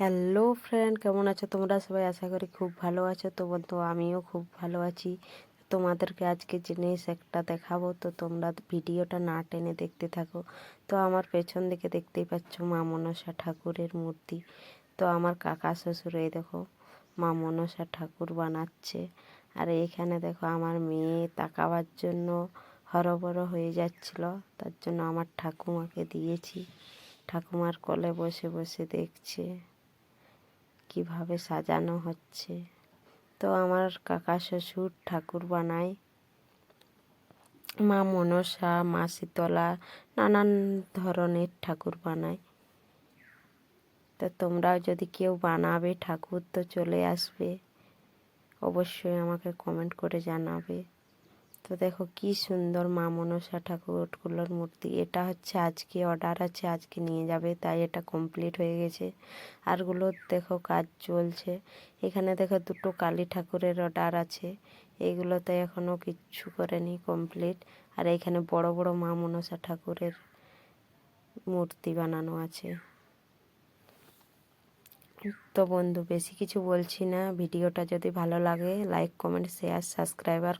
Hello friend কেমন আছো তোমরা? সবাই আশা করি খুব ভালো আছো। তো বন্ধু, আমিও খুব ভালো আছি। তোমাদেরকে আজকে জিনিস একটা দেখাবো। তো তোমরা ভিডিওটা না টেনে দেখতে থাকো। তো আমার পেছন দিকে দেখতেই পাচ্ছ মা মনসা ঠাকুরের মূর্তি। তো আমার কাকা শ্বশুর, এই দেখো, মা মনসা ঠাকুর বানাচ্ছে। আর এখানে দেখো, আমার মেয়ে তাকাবার জন্য হরবড় হয়ে যাচ্ছিল। তার জন্য আমার ঠাকুমাকে দিয়েছি। ঠাকুমার কোলে বসে বসে দেখছে। কীভাবে সাজানো হচ্ছে। তো আমার কাকা, শ্বশুর, ঠাকুর বানায় মা মনসা, মা শীতলা, নানান ধরনের ঠাকুর বানায় তো তোমরাও যদি কেউ বানাবে ঠাকুর তো চলে আসবে। অবশ্যই আমাকে কমেন্ট করে জানাবে। তো দেখো কি সুন্দর মা মনসা ঠাকুরগুলোর মূর্তি। এটা হচ্ছে আজকে অর্ডার আছে, আজকে নিয়ে যাবে, তাই এটা কমপ্লিট হয়ে গেছে। আরগুলো দেখো কাজ চলছে। এখানে দেখো দুটো কালী ঠাকুরের অর্ডার আছে। এইগুলোতে এখনও কিচ্ছু করেনি কমপ্লিট আর এখানে বড় বড় মা মনসা ঠাকুরের মূর্তি বানানো আছে। তো বন্ধু, বেশি কিছু বলছি না। ভিডিওটা যদি ভালো লাগে লাইক কমেন্ট শেয়ার সাবস্ক্রাইবার